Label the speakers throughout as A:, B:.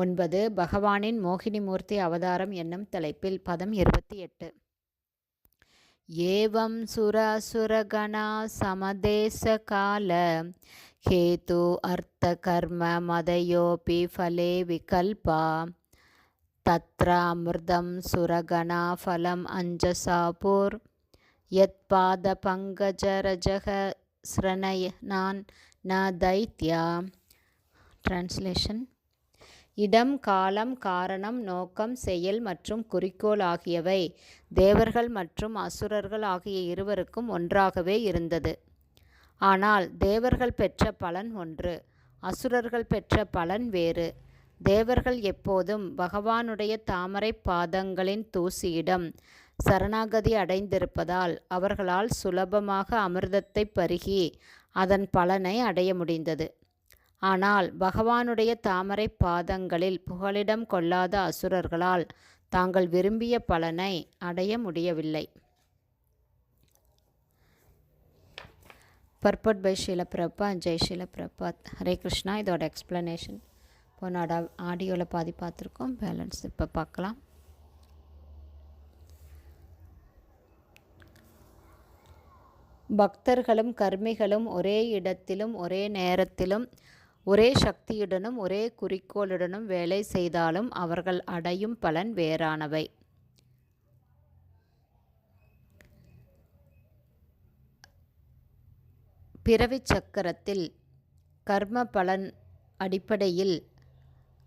A: ஒன்பது பகவானின் மோகினிமூர்த்தி அவதாரம் என்னும் தலைப்பில் பதம் இருபத்தி எட்டு. ஏவம் சுரசுரகணா சமதேச கால ஹேது அர்த்த கர்ம மதயோபி ஃபலே விகல்பா தத்ராமிருதம் சுரகணா ஃபலம் அஞ்சசாபூர் யத் பாத பங்கஜரஜக ஸ்ரணய நான் ந தைத்யா. ட்ரான்ஸ்லேஷன் இடம் காலம் காரணம் நோக்கம் செயல் மற்றும் குறிக்கோள் ஆகியவை தேவர்கள் மற்றும் அசுரர்கள் ஆகிய இருவருக்கும் ஒன்றாகவே இருந்தது. ஆனால் தேவர்கள் பெற்ற பலன் ஒன்று அசுரர்கள் பெற்ற பலன் வேறு. தேவர்கள் எப்போதும் பகவானுடைய தாமரை பாதங்களின் தூசியிடம் சரணாகதி அடைந்திருப்பதால் அவர்களால் சுலபமாக அமிர்தத்தை பருகி அதன் பலனை அடைய முடிந்தது. ஆனால் பகவானுடைய தாமரை பாதங்களில் புகலிடம் கொள்ளாத அசுரர்களால் தாங்கள் விரும்பிய பலனை அடைய முடியவில்லை. பர்பட் பை ஷீல பிரபா ஜெய் ஷீல பிரபாத் ஹரே கிருஷ்ணா இதோட எக்ஸ்ப்ளனேஷன் போனோட ஆடியோவில் பாதி பார்த்துருக்கோம். பேலன்ஸ் இப்போ பார்க்கலாம். பக்தர்களும் கர்மிகளும் ஒரே இடத்திலும் ஒரே நேரத்திலும் ஒரே சக்தியுடனும் ஒரே குறிக்கோளுடனும் வேலை செய்தாலும் அவர்கள் அடையும் பலன் வேறானவை. பிறவி சக்கரத்தில் கர்ம பலன் அடிப்படையில்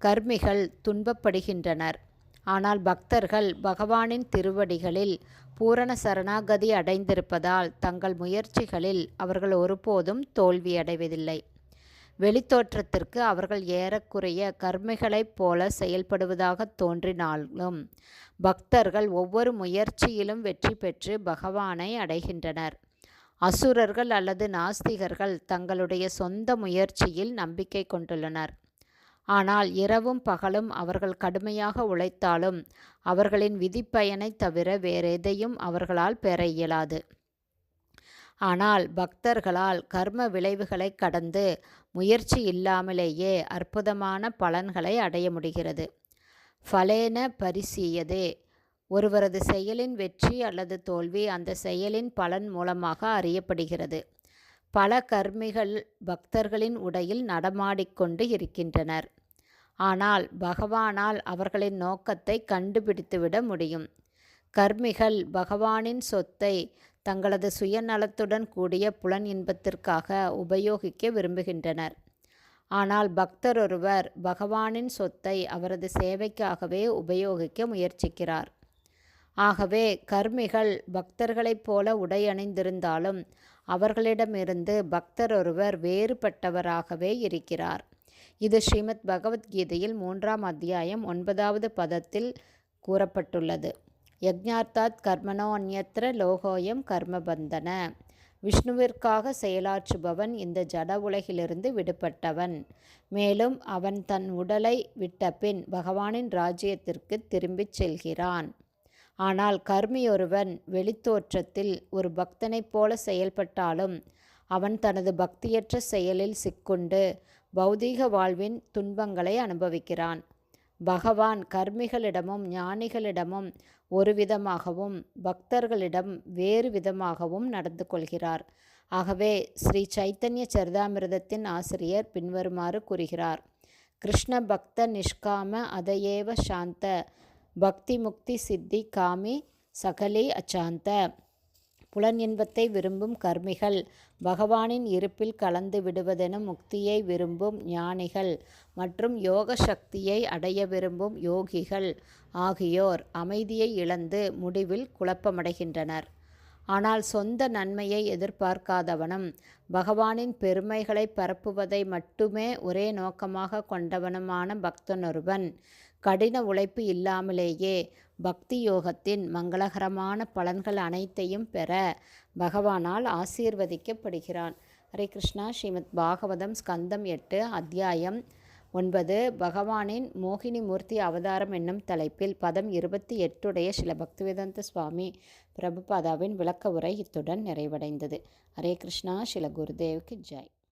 A: கர்மிகள் துன்பப்படுகின்றனர். ஆனால் பக்தர்கள் பகவானின் திருவடிகளில் பூரண சரணாகதி அடைந்திருப்பதால் தங்கள் முயற்சிகளில் அவர்கள் ஒருபோதும் தோல்வியடைவதில்லை. வெளித்தோற்றத்திற்கு அவர்கள் ஏறக்குறைய கர்மிகளைப் போல செயல்படுவதாக தோன்றினாலும் பக்தர்கள் ஒவ்வொரு முயற்சியிலும் வெற்றி பெற்று பகவானை அடைகின்றனர். அசுரர்கள் அல்லது நாஸ்திகர்கள் தங்களுடைய சொந்த முயற்சியில் நம்பிக்கை கொண்டுள்ளனர். ஆனால் இரவும் பகலும் அவர்கள் கடுமையாக உழைத்தாலும் அவர்களின் விதிப்பயனை தவிர வேறெதையும் அவர்களால் பெற இயலாது. ஆனால் பக்தர்களால் கர்ம விளைவுகளை கடந்து முயற்சி இல்லாமலேயே அற்புதமான பலன்களை அடைய முடிகிறது. ஃபலேன பரிசீயதே. ஒருவரது செயலின் வெற்றி அல்லது தோல்வி அந்த செயலின் பலன் மூலமாக அறியப்படுகிறது. பல கர்மிகள் பக்தர்களின் உடையில் நடமாடிக்கொண்டு இருக்கின்றனர். ஆனால் பகவானால் அவர்களின் நோக்கத்தை கண்டுபிடித்துவிட முடியும். கர்மிகள் பகவானின் சொத்தை தங்களது சுயநலத்துடன் கூடிய புலன் இன்பத்திற்காக உபயோகிக்க விரும்புகின்றனர். ஆனால் பக்தர் ஒருவர் பகவானின் சொத்தை அவரது சேவைக்காகவே உபயோகிக்க முயற்சிக்கிறார். ஆகவே கர்மிகள் பக்தர்களைப் போல உடை அணிந்திருந்தாலும் அவர்களிடமிருந்து பக்தர் ஒருவர் வேறுபட்டவராகவே இருக்கிறார். இது ஸ்ரீமத் பகவத்கீதையில் மூன்றாம் அத்தியாயம் ஒன்பதாவது பதத்தில் கூறப்பட்டுள்ளது. யஜ்ஞார்த்தாத் கர்மனோ அந்நத்திர லோகோயம் கர்மபந்தன. விஷ்ணுவிற்காக செயலாற்றுபவன் இந்த ஜட உலகிலிருந்து விடுபட்டவன். மேலும் அவன் தன் உடலை விட்ட பின் பகவானின் ராஜ்யத்திற்கு திரும்பிச் செல்கிறான். ஆனால் கர்மியொருவன் வெளித்தோற்றத்தில் ஒரு பக்தனைப் போல செயல்பட்டாலும் அவன் தனது பக்தியற்ற செயலில் சிக்குண்டு பௌதீக வாழ்வின் துன்பங்களை அனுபவிக்கிறான். பகவான் கர்மிகளிடமும் ஞானிகளிடமும் ஒரு விதமாகவும் பக்தர்களிடம் வேறு விதமாகவும் நடந்து கொள்கிறார். ஆகவே ஸ்ரீ சைத்தன்ய சரிதாமிரதத்தின் ஆசிரியர் பின்வருமாறு கூறுகிறார். கிருஷ்ண பக்த நிஷ்காம அதயேவ சாந்த பக்தி முக்தி சித்தி காமி சகலி அச்சாந்த புலன் இன்பத்தை விரும்பும் கர்மிகள் பகவானின் இருப்பில் கலந்து விடுவதெனும் முக்தியை விரும்பும் ஞானிகள் மற்றும் யோக சக்தியை அடைய விரும்பும் யோகிகள் ஆகியோர் அமைதியை இழந்து முடிவில் குழப்பமடைகின்றனர். ஆனால் சொந்த நன்மையை எதிர்பார்க்காதவனும் பகவானின் பெருமைகளை பரப்புவதை மட்டுமே ஒரே நோக்கமாக கொண்டவனுமான பக்தனொருவன் கடின உழைப்பு இல்லாமலேயே பக்தி யோகத்தின் மங்களகரமான பலன்கள் அனைத்தையும் பெற பகவானால் ஆசீர்வதிக்கப்படுகிறான். ஹரே கிருஷ்ணா. ஸ்ரீமத் பாகவதம் ஸ்கந்தம் எட்டு அத்தியாயம் ஒன்பது. பகவானின் மோகினி மூர்த்தி அவதாரம் என்னும் தலைப்பில் பதம் இருபத்தி எட்டுடைய சில பக்திவேதந்த சுவாமி பிரபுபாதாவின் விளக்க உரை இத்துடன் நிறைவடைந்தது. ஹரே கிருஷ்ணா. சில குருதேவுக்கு ஜெய்.